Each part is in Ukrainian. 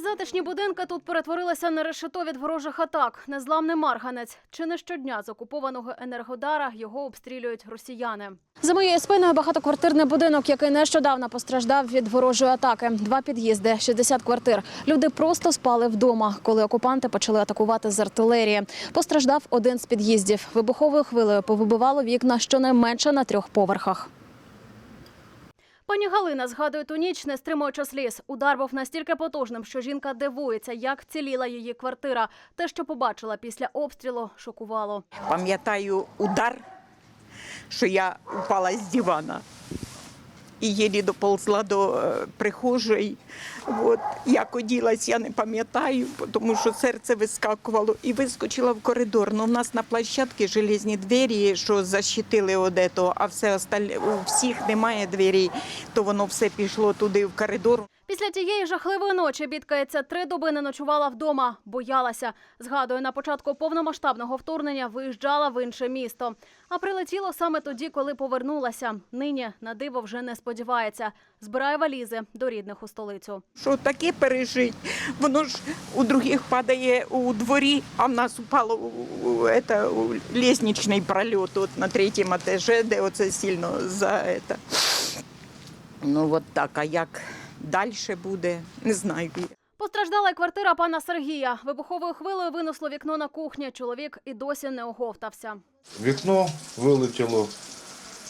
затишні будинки тут перетворилися на решето від ворожих атак. Незламний марганець. Чи не щодня з окупованого енергодара його обстрілюють росіяни. За моєю спиною багатоквартирний будинок, який нещодавно постраждав від ворожої атаки. Два під'їзди, 60 квартир. Люди просто спали вдома, коли окупанти почали атакувати з артилерії. Постраждав один з під'їздів. Вибуховою хвилею повибивало вікна щонайменше на трьох поверхах. Пані Галина згадує ту ніч, не стримуючи сліз. Удар був настільки потужним, що жінка дивується, як вціліла її квартира. Те, що побачила після обстрілу, шокувало. Пам'ятаю удар, що я упала з дивана і єлі доползла до е, прихожої. От. Як оділась, я не пам'ятаю, тому що серце вискакувало і вискочила в коридор. Ну, в нас на площадці железні двері, що защитили одето, а все остальне, у всіх немає двері, то воно все пішло туди в коридор. Після тієї жахливої ночі бідкається три доби не ночувала вдома, боялася. Згадує, на початку повномасштабного вторгнення виїжджала в інше місто. А прилетіло саме тоді, коли повернулася. Нині на диво вже не сподівається. Збирає валізи до рідних у столицю. Що таке пережить? Воно ж у других падає у дворі, а в нас упало лестничний прольот от на третьому етажі, де оце сильно за это. Ну от так, а як далі буде, не знаю. Постраждала й квартира пана Сергія. Вибуховою хвилею винесло вікно на кухні. Чоловік і досі не оговтався. Вікно вилетіло.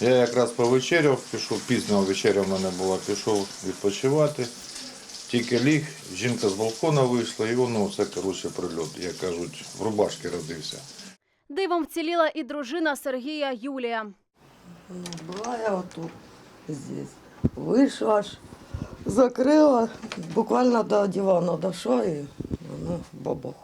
Я якраз повечеряв, пішов пізно вечеря в мене була, пішов відпочивати. Тільки ліг, жінка з балкона вийшла, і воно все коротше прильот. Як кажуть, в рубашки родився. Дивом вціліла і дружина Сергія Юлія. Ну, была я вот тут, здесь. Вышла аж, закрила, буквально до дивана дошла і воно бабах.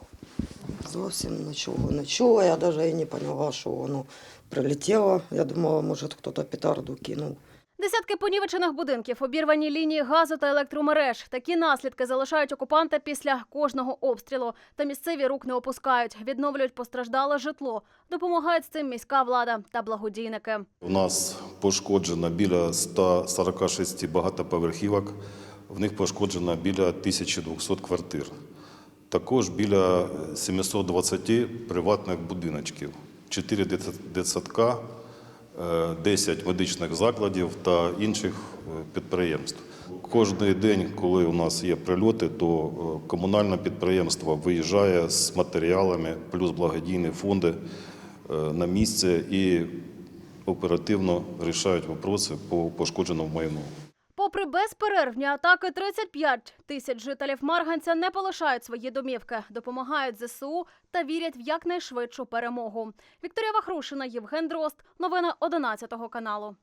Зовсім нічого не чула, я навіть і не поняла, що воно прилетіло. Я думала, може хтось петарду кинув. Десятки понівечених будинків, обірвані лінії газу та електромереж. Такі наслідки залишають окупанти після кожного обстрілу. Та місцеві рук не опускають, відновлюють постраждале житло. Допомагають з цим міська влада та благодійники. У нас пошкоджено біля 146 багатоповерхівок, в них пошкоджено біля 1200 квартир. Також біля 720 приватних будиночків, 4 дитс- дитсадка, 10 медичних закладів та інших е, підприємств. Кожний день, коли у нас є прильоти, то е, комунальне підприємство виїжджає з матеріалами, плюс благодійні фонди е, на місце і оперативно рішають вопроси по пошкодженому майну. Попри безперервні атаки, 35 тисяч жителів Марганця не полишають свої домівки, допомагають ЗСУ та вірять в якнайшвидшу перемогу. Вікторія Вахрушина, Євген Дрозд. Новини 11 каналу.